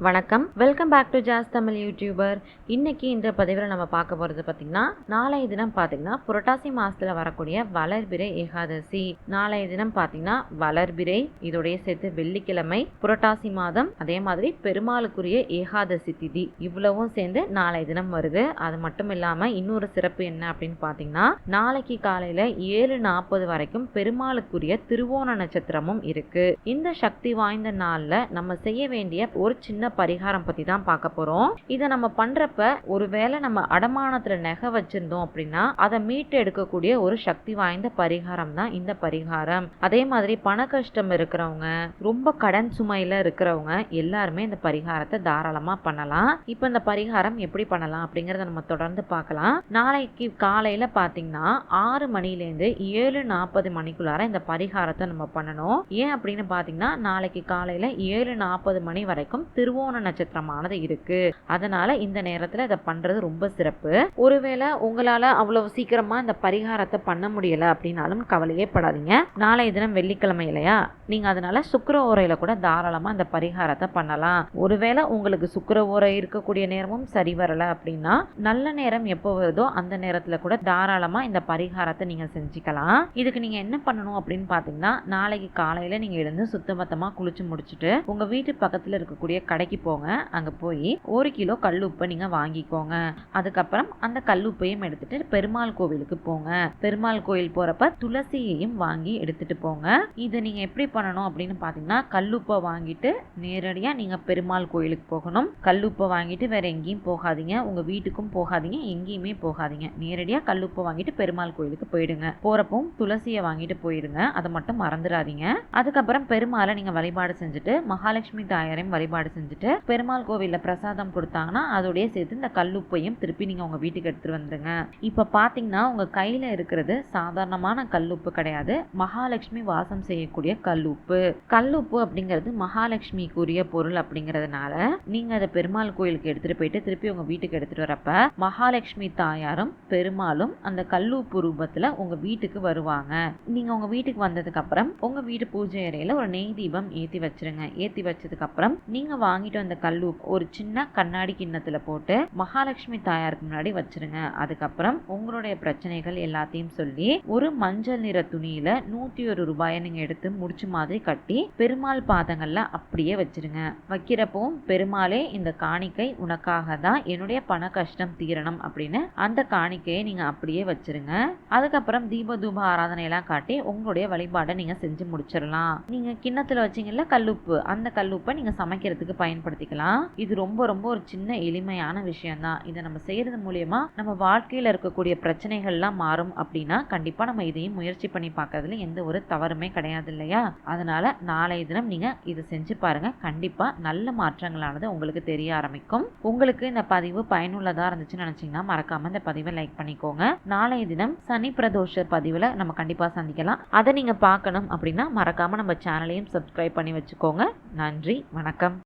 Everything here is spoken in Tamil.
வணக்கம். Welcome back to Jas Tamil YouTuber இன்னைக்கு இந்த பதிவில் நம்ம பார்க்க போகிறது பார்த்திங்கன்னா நாளைய தினம் பார்த்திங்கன்னா புரட்டாசி மாதத்தில் வரக்கூடிய வளர்பிறை ஏகாதசி. நாளைய தினம் பார்த்திங்கன்னா வளர்பிறை இதோடைய சேர்த்து வெள்ளிக்கிழமை புரட்டாசி மாதம் அதே மாதிரி பெருமாளுக்குரிய ஏகாதசி திதி இவ்வளவும் சேர்ந்து நாளைய தினம் வருது. அது மட்டும் இல்லாமல் இன்னொரு சிறப்பு என்ன அப்படின்னு பார்த்தீங்கன்னா நாளைக்கு காலையில் ஏழு நாற்பது வரைக்கும் பெருமாளுக்குரிய திருவோண நட்சத்திரமும் இருக்கு. இந்த சக்தி வாய்ந்த நாளில் நம்ம செய்ய வேண்டிய ஒரு சின்ன பரிகாரம் பத்தி தான் பார்க்க போறோம். இதை நம்ம பண்றப்ப ஒருவேளை நம்ம அடமானத்துல நகை வச்சிருந்தோம் அப்படின்னா அதை மீட்டு எடுக்கக்கூடிய ஒரு சக்தி வாய்ந்த பரிகாரம் தான் இந்த பரிகாரம். அதே மாதிரி பண கஷ்டம் இருக்கிறவங்க ரொம்ப கடன் சுமையில இருக்கிறவங்க எல்லாருமே இந்த பரிகாரத்தை தாராளமா பண்ணலாம். இப்போ இந்த பரிகாரம் எப்படி பண்ணலாம் அப்படிங்கறத நம்ம தொடர்ந்து பார்க்கலாம். நாளைக்கு காலையில பாத்தீங்கன்னா ஆறு மணிலேருந்து ஏழு நாற்பது மணிக்குள்ளார இந்த பரிகாரத்தை நம்ம பண்ணணும். ஏன் அப்படின்னு பாத்தீங்கன்னா நாளைக்கு காலையில ஏழு நாற்பது மணி வரைக்கும் திருவோண நட்சத்திரமானது இருக்கு. அதனால இந்த நேரத்துல இதை பண்றது ரொம்ப சிறப்பு. ஒருவேளை உங்களால அவ்வளவு சீக்கிரமா இந்த பரிகாரத்தை பண்ண முடியல அப்படின்னாலும் கவலையே படாதீங்க. நாளை தினம் வெள்ளிக்கிழமை இல்லையா? நீங்க அதனால சுக்கர ஓரையில கூட தாராளமா இந்த பரிகாரத்தை பண்ணலாம். ஒருவேளை உங்களுக்கு சுக்கர ஓரை இருக்கக்கூடிய நேரமும் சரி வரல அப்படின்னா நல்ல நேரம் எப்போ வருதோ அந்த நேரத்துல கூட தாராளமா இந்த பரிகாரத்தை நீங்க செஞ்சுக்கலாம். இதுக்கு நீங்க என்ன பண்ணணும் அப்படின்னு பாத்தீங்கன்னா நாளைக்கு காலையில நீங்க எழுந்து சுத்தமத்தமா குளிச்சு முடிச்சுட்டு உங்க வீட்டு பக்கத்துல இருக்கக்கூடிய கடைக்கு போங்க. அங்கே போய் ஒரு கிலோ கல் உப்பை நீங்கள் வாங்கிக்கோங்க. அதுக்கப்புறம் அந்த கல் உப்பையும் எடுத்துட்டு பெருமாள் கோவிலுக்கு போங்க. பெருமாள் கோயில் போகிறப்ப துளசியையும் வாங்கி எடுத்துட்டு போங்க. இதை நீங்கள் எப்படி பண்ணணும் அப்படின்னு பாத்தீங்கன்னா கல்லுப்பை வாங்கிட்டு நேரடியாக நீங்கள் பெருமாள் கோயிலுக்கு போகணும். கல்லுப்பை வாங்கிட்டு வேற எங்கேயும் போகாதீங்க. உங்கள் வீட்டுக்கும் போகாதீங்க. எங்கேயுமே போகாதீங்க. நேரடியா கல்லுப்பை வாங்கிட்டு பெருமாள் கோயிலுக்கு போயிடுங்க. போகிறப்பவும் துளசியை வாங்கிட்டு போயிடுங்க அதை மட்டும் மறந்துடாதீங்க. அதுக்கப்புறம் பெருமாளை நீங்கள் வழிபாடு செஞ்சுட்டு மகாலட்சுமி தாயாரையும் வழிபாடு செஞ்சு செஞ்சுட்டு பெருமாள் கோவிலில் பிரசாதம் கொடுத்தாங்கன்னா அதோடய சேர்த்து இந்த கல்லுப்பையும் திருப்பி நீங்க உங்க வீட்டுக்கு எடுத்துகிட்டு வந்துருங்க. இப்போ பார்த்தீங்கன்னா உங்க கையில இருக்கிறது சாதாரணமான கல்லுப்பு கிடையாது. மகாலட்சுமி வாசம் செய்யக்கூடிய கல்லுப்பு கல்லுப்பு அப்படிங்கிறது மகாலட்சுமிக்குரிய பொருள் அப்படிங்கிறதுனால நீங்க அதை பெருமாள் கோயிலுக்கு எடுத்துட்டு போயிட்டு திருப்பி உங்க வீட்டுக்கு எடுத்துகிட்டு வரப்ப மகாலட்சுமி தாயாரும் பெருமாளும் அந்த கல்லுப்பு ரூபத்தில் உங்க வீட்டுக்கு வருவாங்க. நீங்க உங்க வீட்டுக்கு வந்ததுக்கு அப்புறம் உங்க வீட்டு பூஜை அறையில் ஒரு நெய் தீபம் ஏத்தி வச்சிருங்க. ஏத்தி வச்சதுக்கப்புறம் நீங்கள் வாங்கி வாங்கிட்டு வந்த கல்லுப்பு ஒரு சின்ன கண்ணாடி கிண்ணத்துல போட்டு மகாலட்சுமி தாயாருக்கு முன்னாடி வச்சிருங்க. அதுக்கப்புறம் உங்களுடைய பிரச்சனைகள் எல்லாத்தையும் சொல்லி ஒரு மஞ்சள் நிற துணியில நூத்தி ஒரு ரூபாயை நீங்க எடுத்து முடிச்சு மாதிரி கட்டி பெருமாள் பாதங்கள்ல அப்படியே வச்சிருங்க. வைக்கிறப்பவும் பெருமாளே இந்த காணிக்கை உனக்காக தான் என்னுடைய பண கஷ்டம் தீரணும் அப்படின்னு அந்த காணிக்கையை நீங்க அப்படியே வச்சிருங்க. அதுக்கப்புறம் தீப தூப ஆராதனை எல்லாம் காட்டி உங்களுடைய வழிபாடை நீங்க செஞ்சு முடிச்சிடலாம். நீங்க கிண்ணத்துல வச்சீங்கல்ல கல்லுப்பு அந்த கல்லுப்பை நீங்க சமைக்கிறதுக்கு பயன்படுத்திக்கலாம். இது ரொம்ப ரொம்ப ஒரு சின்ன எளிமையான விஷயம் தான் இதை நம்ம செய்யறது மூலியமா நம்ம வாழ்க்கையில இருக்கக்கூடிய பிரச்சனைகள்லாம் மாறும் அப்படின்னா கண்டிப்பா நம்ம இதையும் முயற்சி பண்ணி பார்க்கறதுல எந்த ஒரு தவறுமே கிடையாது இல்லையா? அதனால நாளைய தினம் நீங்க இதை செஞ்சு பாருங்க. கண்டிப்பா நல்ல மாற்றங்களானது உங்களுக்கு தெரிய ஆரம்பிக்கும். உங்களுக்கு இந்த பதிவு பயனுள்ளதா இருந்துச்சுன்னு நினைச்சீங்கன்னா மறக்காம இந்த பதிவை லைக் பண்ணிக்கோங்க. நாளைய தினம் சனி பிரதோஷ பதிவுல நம்ம கண்டிப்பா சந்திக்கலாம். அதை நீங்க பார்க்கணும் அப்படின்னா மறக்காம நம்ம சேனலையும் சப்ஸ்கிரைப் பண்ணி வச்சுக்கோங்க. நன்றி வணக்கம்.